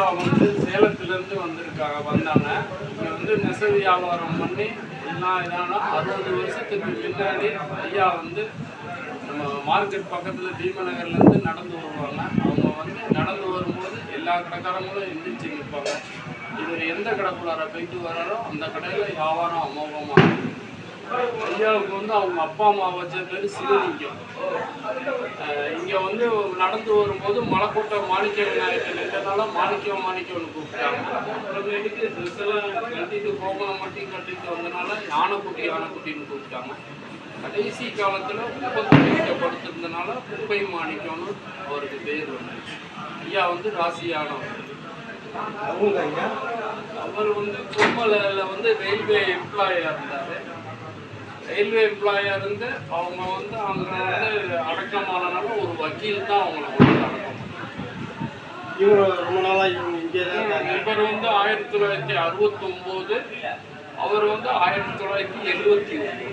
ஐயா வந்து சேலத்திலேருந்து வந்திருக்காங்க வந்தாங்க. இங்கே வந்து நெசவு வியாபாரம் பண்ணி எல்லாம் இதானா அறுபது வருஷத்துக்கு பின்னாடி ஐயா வந்து நம்ம மார்க்கெட் பக்கத்தில் பீமநகர்லேருந்து நடந்து வருவாங்க. அவங்க வந்து நடந்து வரும்போது எல்லா கடைக்காரங்களும் எந்திரிச்சு நிற்பாங்க. இவர் எந்த கடைக்குள்ளார போயிட்டு வராரோ அந்த கடையில் வியாபாரம் அமோகமாக ஐயாவுக்கு வந்து அவங்க அப்பா அம்மா வச்ச பேர் சிவலிங்கம். வந்து நடந்து வரும்போது மலைக்கோட்டை மாணிக்க விநாயகர் நின்றனால மாணிக்கம் மாணிக்கம்னு கூப்பிட்டாங்க. அப்புறமேட்டுக்கு எல்லாம் கட்டிட்டு கோமணம் மட்டும் கட்டிட்டு வந்தனால யானைக்குட்டி யானைக்குட்டின்னு கூப்பிட்டாங்க. கடைசி காலத்துல குப்பை படுத்திருந்தனால குப்பை மாணிக்கம்னு அவருக்கு பேர் வந்துச்சு ஐயா வந்து ராசியானவர். அவர் வந்து கும்பலில் வந்து ரயில்வே எம்ப்ளாயாக இருந்தார். ரயில்வே எம்ப்ளாயாக இருந்து அவங்க வந்து அங்கே வந்து அடக்கமானனால ஒரு வக்கீல் தான் அவங்கள வந்து அடக்கம் இவங்க ரொம்ப நாளா இவங்க இங்கே தான் இவர் வந்து ஆயிரத்தி தொள்ளாயிரத்தி அறுபத்தொம்போது அவர் வந்து ஆயிரத்தி தொள்ளாயிரத்தி எழுபத்தி ஒன்று.